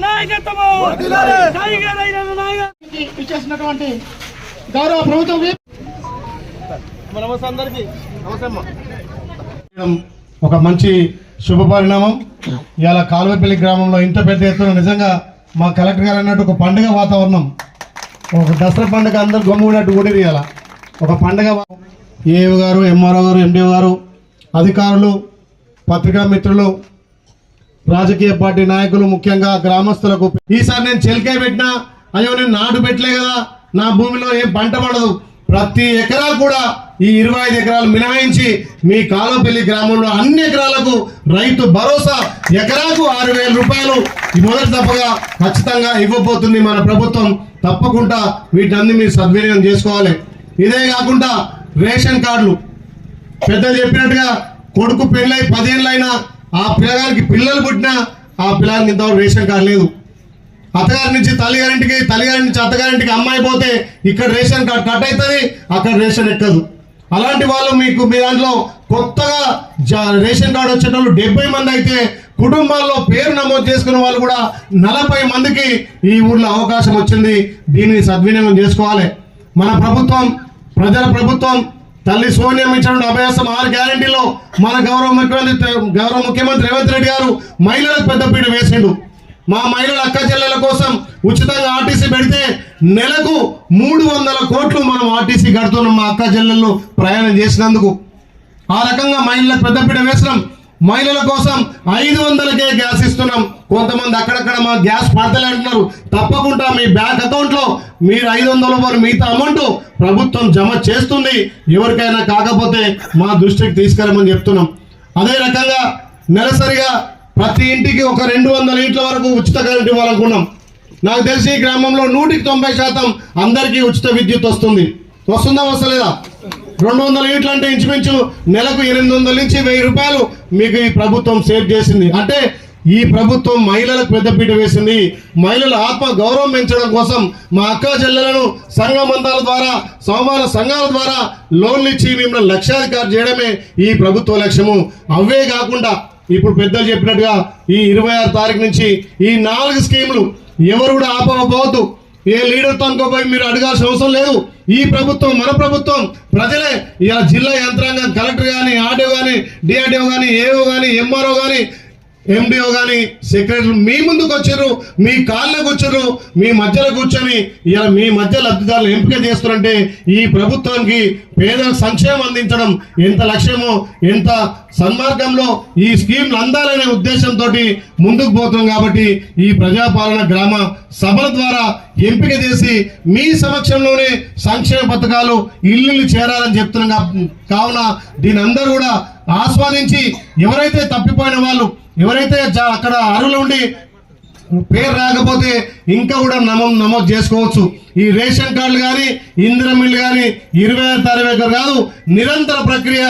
నాయకత్వము! ఇచ్చేసినటువంటి గౌరవ ప్రభుత్వం నమస్తే అందరికి. ఒక మంచి శుభ పరిణామం. ఇవాళ కాలువపల్లి గ్రామంలో ఇంత పెద్ద ఎత్తున నిజంగా మా కలెక్టర్ గారు అన్నట్టు ఒక పండుగ వాతావరణం. ఒక దసరా పండుగ అందరు గమ్మునట్టు కూడా ఇవాళ. ఒక పండుగ వా- ఏఓ గారు ఎంఆర్ఓ గారు ఎండిఓ గారు అధికారులు పత్రికా మిత్రులు రాజకీయ పార్టీ నాయకులు ముఖ్యంగా గ్రామస్తులకు ఈసారి నేను చెలికే పెట్టినా అయ్యో నేను నాటు పెట్టలే కదా నా భూమిలో ఏం పంట పడదు. ప్రతి ఎకరా కూడా ఈ ఇరవై ఐదు ఎకరాలు మినహాయించి మీ కాలంపల్లి గ్రామంలో అన్ని ఎకరాలకు రైతు భరోసా ఎకరాకు ఆరు వేల రూపాయలు ఈ మొదటి తప్పగా ఖచ్చితంగా ఇవ్వబోతుంది మన ప్రభుత్వం. తప్పకుండా వీటన్ని మీరు సద్వినియోగం చేసుకోవాలి. ఇదే కాకుండా రేషన్ కార్డులు. పెద్దలు చెప్పినట్టుగా కొడుకు పెళ్ళై పదేళ్ళైనా ఆ పిల్లగానికి పిల్లలు పుట్టినా ఆ పిల్లగానికి ఇంతవరకు రేషన్ కార్డు లేదు. అత్తగారి నుంచి తల్లిగారింటికి తల్లిగారి నుంచి అత్తగారింటికి అమ్మాయి పోతే ఇక్కడ రేషన్ కార్డు కట్ అవుతుంది అక్కడ రేషన్ ఎక్కదు. అలాంటి వాళ్ళు మీకు మీ దాంట్లో కొత్తగా జా- రేషన్ కార్డు వచ్చేటప్పుడు డెబ్బై మంది అయితే కుటుంబాల్లో పేరు నమోదు చేసుకున్న వాళ్ళు కూడా నలభై మందికి ఈ ఊర్లో అవకాశం వచ్చింది. దీనిని సద్వినియోగం చేసుకోవాలి. మన ప్రభుత్వం ప్రజల ప్రభుత్వం తల్లి సోనియం ఇచ్చిన అభ్యాసం ఆరు గ్యారంటీలో మన గౌరవ ముఖ్యమంత్రి గౌరవ ముఖ్యమంత్రి రేవంత్ రెడ్డి గారు మహిళలకు పెద్దపీట వేసిండు. మా మహిళల అక్క చెల్లెల కోసం ఉచితంగా ఆర్టీసీ పెడితే నెలకు మూడు వందల కోట్లు మనం ఆర్టీసీ కడుతున్నాం మా అక్క చెల్లెళ్ళు ప్రయాణం చేసినందుకు. ఆ రకంగా మహిళలకు పెద్దపీట వేసినాం. మహిళల కోసం ఐదు వందలకే గ్యాస్ ఇస్తున్నాం. కొంతమంది అక్కడక్కడ మా గ్యాస్ పడతలే అంటున్నారు. తప్పకుండా మీ బ్యాంక్ అకౌంట్లో మీరు ఐదు వందల రూపాయలు మిగతా అమౌంట్ ప్రభుత్వం జమ చేస్తుంది. ఎవరికైనా కాకపోతే మా దృష్టికి తీసుకెళ్ళమని చెప్తున్నాం. అదే రకంగా నెలసరిగా ప్రతి ఇంటికి ఒక రెండు వందల ఇంట్ల వరకు ఉచిత కరెంట్ ఇవ్వాలనుకున్నాం. నాకు తెలిసి ఈ గ్రామంలో నూటికి తొంభై శాతం అందరికీ ఉచిత విద్యుత్ వస్తుంది. వస్తుందా వస్తలేదా? రెండు వందల యూనిట్లు అంటే ఇంచుమించు నెలకు ఎనిమిది వందల నుంచి వెయ్యి రూపాయలు మీకు ఈ ప్రభుత్వం సేవ్ చేసింది. అంటే ఈ ప్రభుత్వం మహిళలకు పెద్దపీట వేసింది. మహిళల ఆత్మ గౌరవం పెంచడం కోసం మా అక్క చెల్లెలను సంఘ మందాల ద్వారా సోమాన సంఘాల ద్వారా లోన్లు ఇచ్చి మిమ్మల్ని లక్ష్యాధికారి చేయడమే ఈ ప్రభుత్వ లక్ష్యము. అవే కాకుండా ఇప్పుడు పెద్దలు చెప్పినట్టుగా ఈ ఇరవై ఆరు తారీఖు నుంచి ఈ నాలుగు స్కీములు ఎవరు కూడా ఆపకపోవద్దు. ఏ లీడర్తో అనుకోపోయి మీరు అడగాల్సిన అవసరం లేదు. ఈ ప్రభుత్వం మన ప్రభుత్వం ప్రజలే ఇలా జిల్లా యంత్రాంగం కలెక్టర్ కానీ ఆర్డీఓ కానీ డిఆర్డీఓ కానీ ఏఓ కానీ ఎంఆర్ఓ కానీ ఎండిఓ కానీ సెక్రటరీ మీ ముందుకు వచ్చారు మీ కాళ్ళకు వచ్చారు మీ మధ్యలో కూర్చొని ఇలా మీ మధ్య లబ్ధిదారులు ఎంపిక చేస్తున్నారంటే ఈ ప్రభుత్వానికి పేదలకు సంక్షేమం అందించడం ఎంత లక్ష్యమో ఎంత సన్మార్గంలో ఈ స్కీమ్లు అందాలనే ఉద్దేశంతో ముందుకు పోతున్నాం కాబట్టి ఈ ప్రజాపాలన గ్రామ సభల ద్వారా ఎంపిక చేసి మీ సమక్షంలోనే సంక్షేమ పథకాలు ఇల్లు చేరాలని చెప్తున్నాం కావున దీని అందరూ కూడా ఆస్వాదించి ఎవరైతే తప్పిపోయిన వాళ్ళు ఎవరైతే అక్కడ అరువులు ఉండి పేరు రాకపోతే ఇంకా కూడా నమోదు నమోదు చేసుకోవచ్చు. ఈ రేషన్ కార్డులు కానీ ఇంద్రమిల్ కానీ ఇరవై ఆరు తారీఖు కాదు నిరంతర ప్రక్రియ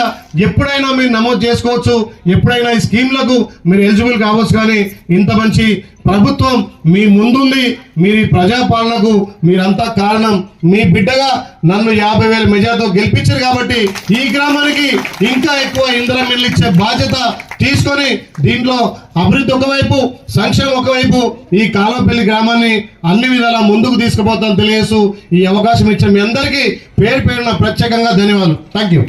ఎప్పుడైనా మీరు నమోదు చేసుకోవచ్చు. ఎప్పుడైనా ఈ స్కీమ్లకు మీరు ఎలిజిబుల్ కావచ్చు కానీ ఇంత మంచి ప్రభుత్వం మీ ముందుంది మీరు ఈ ప్రజాపాలనకు మీరంతా కారణం. మీ బిడ్డగా నన్ను యాభై వేల మెజార్తో గెలిపించారు కాబట్టి ఈ గ్రామానికి ఇంకా ఎక్కువ ఇంధనం మిల్లు ఇచ్చే బాధ్యత తీసుకొని దీంట్లో అభివృద్ధి ఒకవైపు సంక్షేమం ఒకవైపు ఈ కాలంపల్లి గ్రామాన్ని అన్ని విధాలా ముందుకు తీసుకుపోతాను తెలియజేస్తూ ఈ అవకాశం ఇచ్చిన మీ అందరికీ పేరు పేరున ప్రత్యేకంగా ధన్యవాదాలు. Thank you